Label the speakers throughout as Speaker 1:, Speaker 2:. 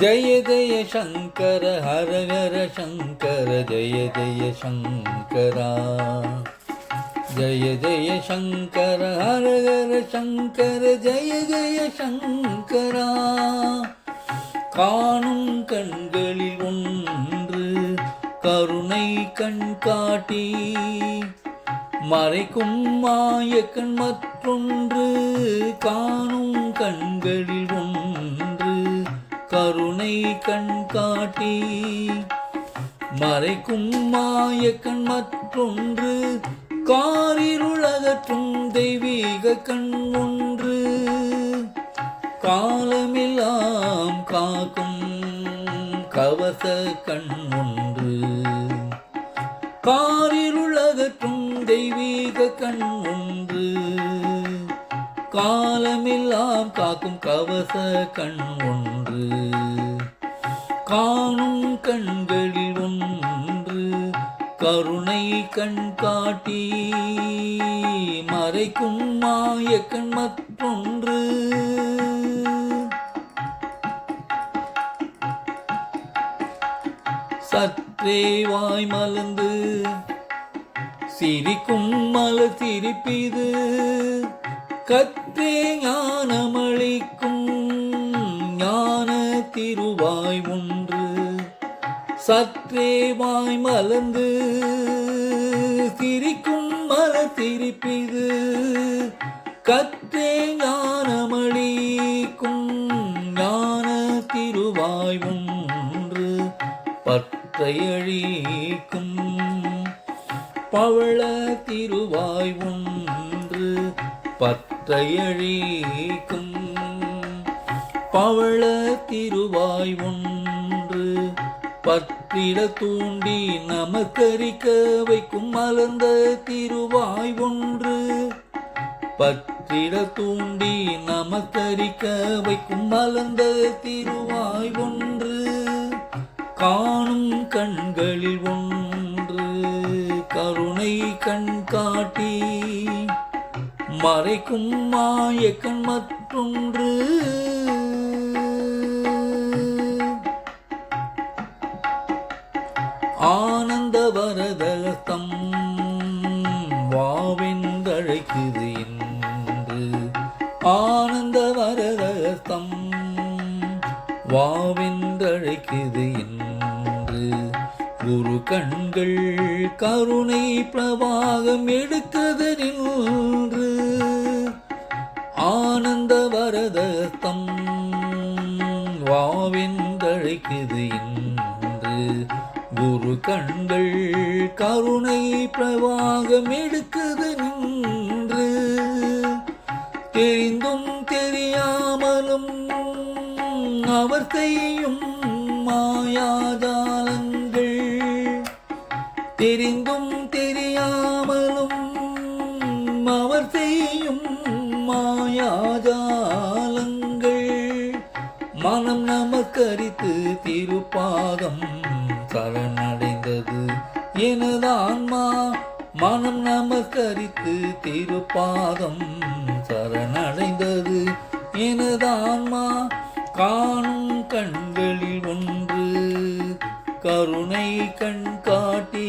Speaker 1: ஜய ஜய சங்கர ஹரஹர சங்கர ஜய ஜய சங்கரா ஜய ஜய சங்கர ஹரஹர சங்கர ஜய ஜய சங்கரா காணும் கண்களில் ஒன்று கருணை கண் காட்டி மறைக்கும் மாயக்கண் மற்றொன்று காணும் கண்களில் ஒன்று. கருணை கண் காட்டி மறைக்கும் மாயக்கண் மற்றொன்று காரிருளகற்றும் தெய்வீக கண் ஒன்று. காலமெல்லாம் காக்கும் கவச கண் ஒன்று. காரிருளகற்றும் தெய்வீக கண் காலமெல்லாம் காக்கும் கவச கண் ஒன்று காணும் கண்களில் ஒன்று கருணை கண் காட்டி மறைக்கும் மாய கண் மற்றொன்று. சற்றே வாய் மலர்ந்து சிரிக்கும் மலர் சிரிப்பிது கற்றே ஞானமளிக்கும் ஞான திருவாய் ஒன்று. சற்றே வாய் மலர்ந்து திரிக்கும் மல சிரிப்பிது கற்றே ஞானமளிக்கும் ஞான திருவாய் ஒன்று பற்றையழிக்கும் பவள திருவாய் ஒன்று பற்றை அழிக்கும் பவள திருவாய் ஒன்று பற்றிட தூண்டி நமக்கரிக்க வைக்கும் மலர்ந்த திருவாய் ஒன்று பற்றிட தூண்டி நமக்கரிக்க வைக்கும் மலர்ந்த திருவாய் ஒன்று காணும் கண்களில் ஒன்று கருணை கண் காட்டி மறைக்கும் மாயக்கண் மற்றொன்று. ஆனந்த வரதஸ்தம் வாவென்றழைக்குது என்று. ஆனந்த வரதஸ்தம் வாவென்றழைக்குது என்று குரு கண்கள் கருணை பிரவாகம் எடுக்குது நின்று ஆனந்த வரதஸ்தம் வாவென்றழைக்குது இன்று. குரு கண்கள் கருணை பிரவாகம் எடுக்குது நின்று தெரிந்தும் தெரியாமலும் அவர் செய்யும் மாயாஜாலங்கள் தெரிந்தும் தெரியாமலும் அவர் செய்யும் மாயாஜாலங்கள் மனம் நமக்கரித்து திருப்பாதம் சரணடைந்தது எனது ஆன்மா மனம் நமக்கரித்து திருப்பாதம் சரணடைந்தது எனது ஆன்மா காணும் கருணை கண் காட்டி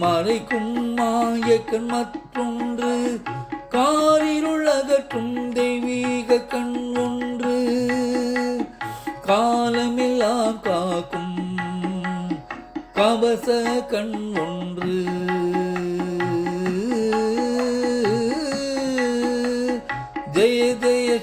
Speaker 1: மறைக்கும் மாயக்கண் மற்றொன்று காரிருள் அகற்றும் தெய்வீக கண் ஒன்று காலமெல்லாம் காக்கும் கவச கண் ஒன்று